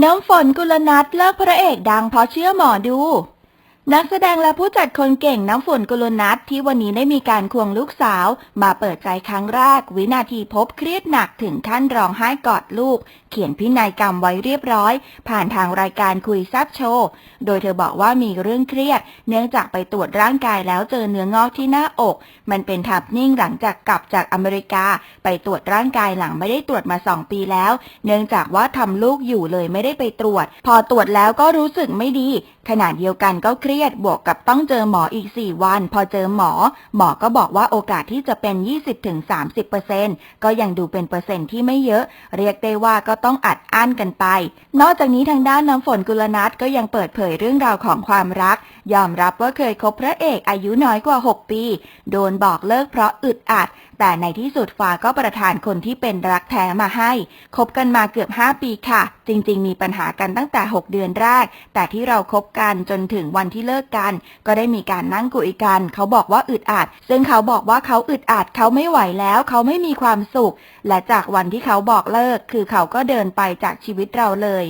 น้ำฝนกุลนัทเลิกพระเอกดังเพราะเชื่อหมอดู นักแสดงและผู้จัดคนเก่งน้ำฝนกุลนัทที่วันนี้ได้มีการควงลูกสาว มาเปิดใจครั้งแรก วินาทีพบเครียดหนักถึงขั้นร้องไห้กอดลูก เขียนพินัยกรรมไว้เรียบร้อย ผ่านทางรายการคุยแซบโชว์โดยเธอบอกว่ามีเรื่องเครียด เนื่องจากไปตรวจร่างกายแล้วเจอเนื้องอกที่หน้าอก มันเป็นทับนิ่งหลังจากกลับจากอเมริกา ไปตรวจร่างกายหลังไม่ได้ตรวจมาสองปีแล้ว เนื่องจากว่าทำลูกอยู่เลยไม่ได้ไปตรวจ พอตรวจแล้วก็รู้สึกไม่ดีขณะเดียวกันก็เครียดบวกกับต้องเจอหมออีก 4 วัน พอเจอหมอ หมอก็บอกว่าโอกาสที่จะเป็น 20-30%ก็ยังดูเป็นเปอร์เซ็นต์ที่ไม่เยอะ เรียกได้ว่าก็ต้องอัดอั้นกันไป นอกจากนี้ทางด้านน้ำฝนกุลนัทก็ยังเปิดเผยเรื่องราวของความรักยอมรับว่าเคยคบพระเอกอายุน้อยกว่า 6 ปี โดนบอกเลิกเพราะอึดอัด แต่ในที่สุดฟ้าก็ประทานคนที่เป็นรักแท้มาให้ คบกันมาเกือบ 5 ปีค่ะ จริง ๆ มีปัญหากันตั้งแต่ 6 เดือนแรก แต่ที่เราคบกันจนถึงวันที่เลิกกัน ก็ได้มีการนั่งคุยกัน เขาบอกว่าอึดอัด ซึ่งเขาบอกว่าเขาอึดอัดเขาไม่ไหวแล้ว เขาไม่มีความสุข และจากวันที่เขาบอกเลิก คือเขาก็เดินไปจากชีวิตเราเลย